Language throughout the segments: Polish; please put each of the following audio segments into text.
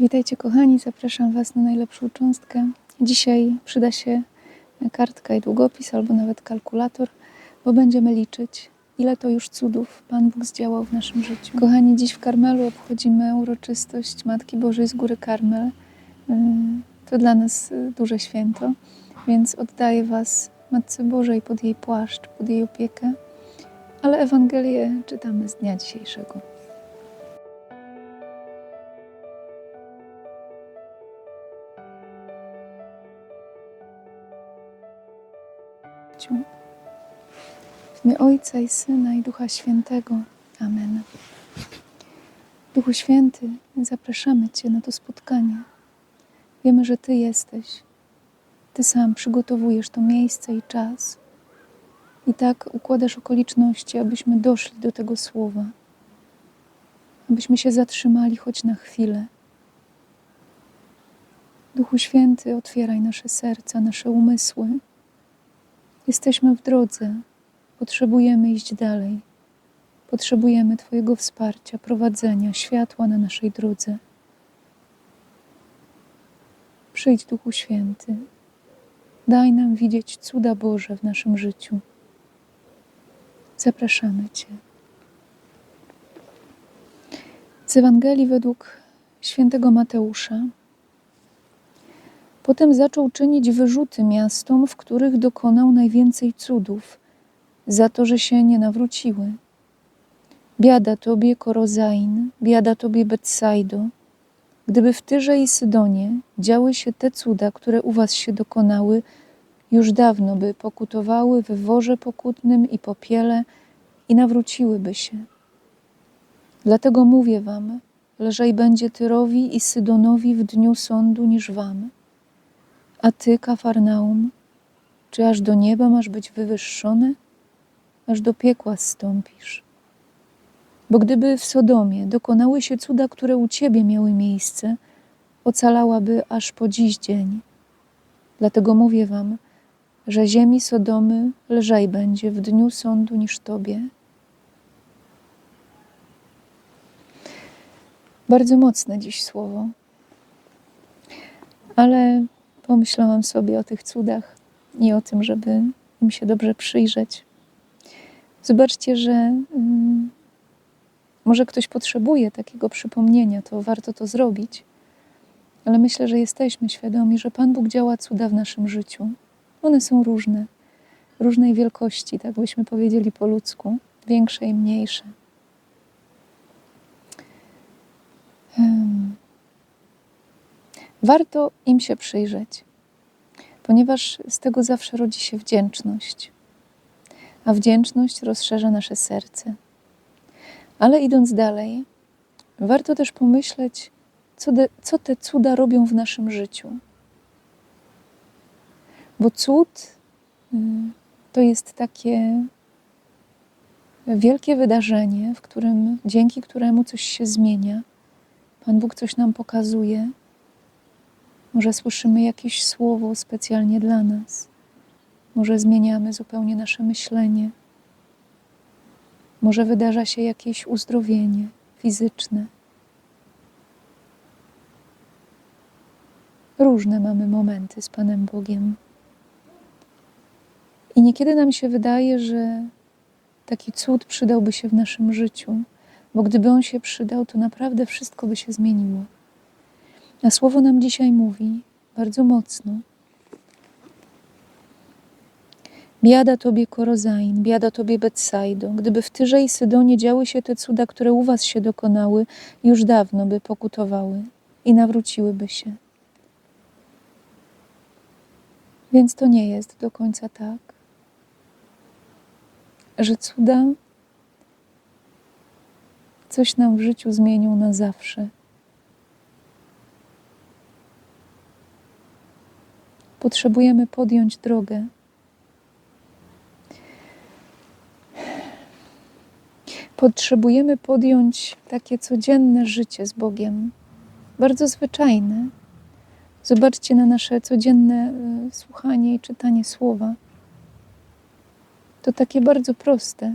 Witajcie kochani, zapraszam Was na najlepszą cząstkę. Dzisiaj przyda się kartka i długopis, albo nawet kalkulator, bo będziemy liczyć, ile to już cudów Pan Bóg zdziałał w naszym życiu. Kochani, dziś w Karmelu obchodzimy uroczystość Matki Bożej z Góry Karmel. Yy, To dla nas yy, duże święto, więc oddaję Was Matce Bożej pod jej płaszcz, pod jej opiekę, ale Ewangelię czytamy z dnia dzisiejszego. Ciu. W imię Ojca i Syna i Ducha Świętego. Amen. Duchu Święty, zapraszamy Cię na to spotkanie. Wiemy, że Ty jesteś. Ty sam przygotowujesz to miejsce i czas. I tak układasz okoliczności, abyśmy doszli do tego słowa. Abyśmy się zatrzymali choć na chwilę. Duchu Święty, otwieraj nasze serca, nasze umysły. Jesteśmy w drodze, potrzebujemy iść dalej. Potrzebujemy Twojego wsparcia, prowadzenia, światła na naszej drodze. Przyjdź, Duchu Święty, daj nam widzieć cuda Boże w naszym życiu. Zapraszamy Cię. Z Ewangelii według świętego Mateusza. Potem zaczął czynić wyrzuty miastom, w których dokonał najwięcej cudów, za to, że się nie nawróciły. Biada tobie, Korozain, biada tobie, Betsaido. Gdyby w Tyrze i Sydonie działy się te cuda, które u was się dokonały, już dawno by pokutowały w worze pokutnym i popiele i nawróciłyby się. Dlatego mówię wam, lżej będzie Tyrowi i Sydonowi w dniu sądu niż wam. A ty, Kafarnaum, czy aż do nieba masz być wywyższony, aż do piekła zstąpisz? Bo gdyby w Sodomie dokonały się cuda, które u ciebie miały miejsce, ocalałaby aż po dziś dzień. Dlatego mówię wam, że ziemi Sodomy lżej będzie w dniu sądu niż tobie. Bardzo mocne dziś słowo, ale pomyślałam sobie o tych cudach i o tym, żeby im się dobrze przyjrzeć. Zobaczcie, że mm, może ktoś potrzebuje takiego przypomnienia, to warto to zrobić, ale myślę, że jesteśmy świadomi, że Pan Bóg działa cuda w naszym życiu. One są różne, różnej wielkości, tak byśmy powiedzieli po ludzku, większe i mniejsze. Warto im się przyjrzeć, ponieważ z tego zawsze rodzi się wdzięczność, a wdzięczność rozszerza nasze serce. Ale idąc dalej, warto też pomyśleć, co, de, co te cuda robią w naszym życiu. Bo cud y, to jest takie wielkie wydarzenie, w którym, dzięki któremu coś się zmienia. Pan Bóg coś nam pokazuje, może słyszymy jakieś słowo specjalnie dla nas. Może zmieniamy zupełnie nasze myślenie. Może wydarza się jakieś uzdrowienie fizyczne. Różne mamy momenty z Panem Bogiem. I niekiedy nam się wydaje, że taki cud przydałby się w naszym życiu, bo gdyby on się przydał, to naprawdę wszystko by się zmieniło. A słowo nam dzisiaj mówi bardzo mocno. Biada tobie Korozain, biada tobie Betsaido. Gdyby w Tyrze i Sydonie działy się te cuda, które u was się dokonały, już dawno by pokutowały i nawróciłyby się. Więc to nie jest do końca tak, że cuda coś nam w życiu zmienią na zawsze. Potrzebujemy podjąć drogę. Potrzebujemy podjąć takie codzienne życie z Bogiem, bardzo zwyczajne. Zobaczcie na nasze codzienne y, słuchanie i czytanie słowa. To takie bardzo proste.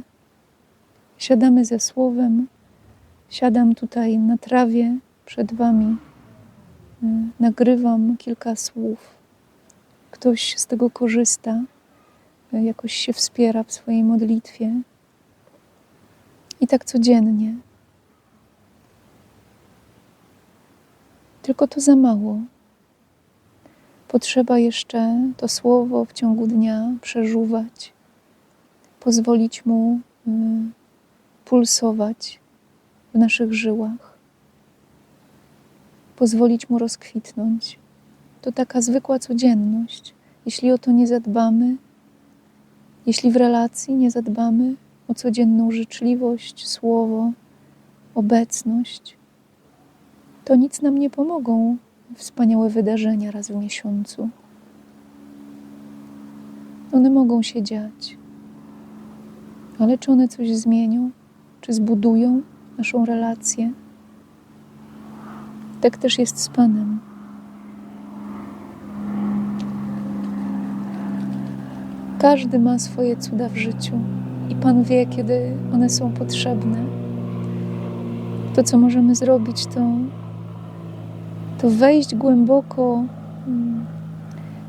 Siadamy ze słowem, siadam tutaj na trawie przed Wami y, nagrywam kilka słów. Ktoś z tego korzysta, y, jakoś się wspiera w swojej modlitwie. I tak codziennie. Tylko to za mało. Potrzeba jeszcze to słowo w ciągu dnia przeżuwać, pozwolić mu y, pulsować w naszych żyłach, pozwolić mu rozkwitnąć. To taka zwykła codzienność. Jeśli o to nie zadbamy, jeśli w relacji nie zadbamy o codzienną życzliwość, słowo, obecność, to nic nam nie pomogą wspaniałe wydarzenia raz w miesiącu. One mogą się dziać, ale czy one coś zmienią? Czy zbudują naszą relację? Tak też jest z Panem. Każdy ma swoje cuda w życiu i Pan wie, kiedy one są potrzebne. To, co możemy zrobić, to, to wejść głęboko mm,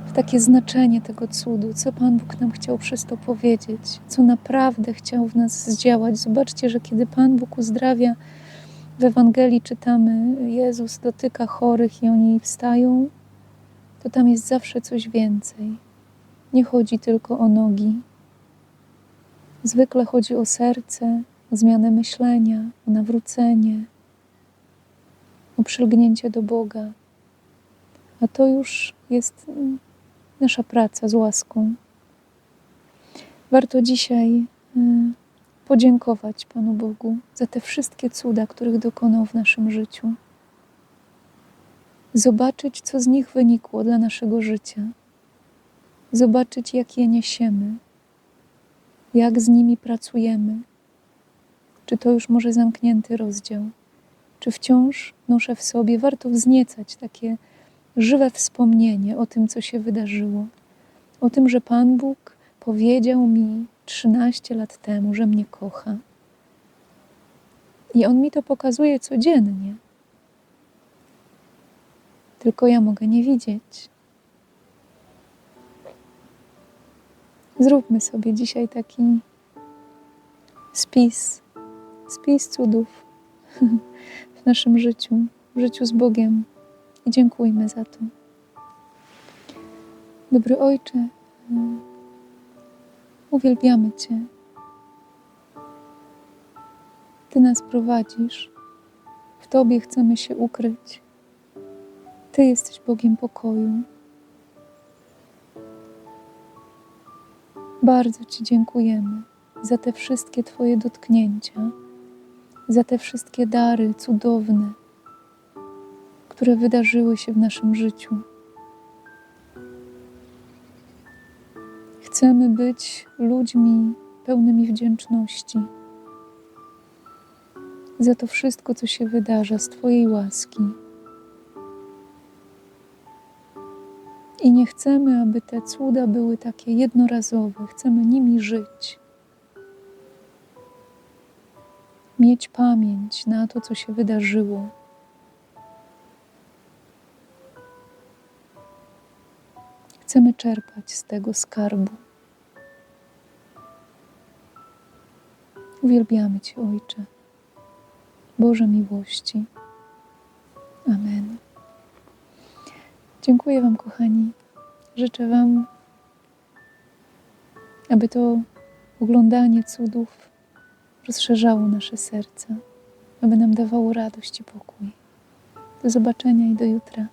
w takie znaczenie tego cudu, co Pan Bóg nam chciał przez to powiedzieć, co naprawdę chciał w nas zdziałać. Zobaczcie, że kiedy Pan Bóg uzdrawia, w Ewangelii czytamy, Jezus dotyka chorych i oni wstają, to tam jest zawsze coś więcej. Nie chodzi tylko o nogi. Zwykle chodzi o serce, o zmianę myślenia, o nawrócenie, o przylgnięcie do Boga. A to już jest nasza praca z łaską. Warto dzisiaj y, podziękować Panu Bogu za te wszystkie cuda, których dokonał w naszym życiu. Zobaczyć, co z nich wynikło dla naszego życia. Zobaczyć, jak je niesiemy, jak z nimi pracujemy. Czy to już może zamknięty rozdział, czy wciąż noszę w sobie, warto wzniecać takie żywe wspomnienie o tym, co się wydarzyło, o tym, że Pan Bóg powiedział mi 13 lat temu, że mnie kocha. I On mi to pokazuje codziennie. Tylko ja mogę nie widzieć. Zróbmy sobie dzisiaj taki spis, spis cudów w naszym życiu, w życiu z Bogiem i dziękujmy za to. Dobry Ojcze, uwielbiamy Cię. Ty nas prowadzisz, w Tobie chcemy się ukryć. Ty jesteś Bogiem pokoju. Bardzo Ci dziękujemy za te wszystkie Twoje dotknięcia, za te wszystkie dary cudowne, które wydarzyły się w naszym życiu. Chcemy być ludźmi pełnymi wdzięczności za to wszystko, co się wydarza z Twojej łaski. I nie chcemy, aby te cuda były takie jednorazowe, chcemy nimi żyć. Mieć pamięć na to, co się wydarzyło. Chcemy czerpać z tego skarbu. Uwielbiamy Cię, Ojcze, Boże miłości. Amen. Dziękuję Wam, kochani. Życzę Wam, aby to oglądanie cudów rozszerzało nasze serca, aby nam dawało radość i pokój. Do zobaczenia i do jutra.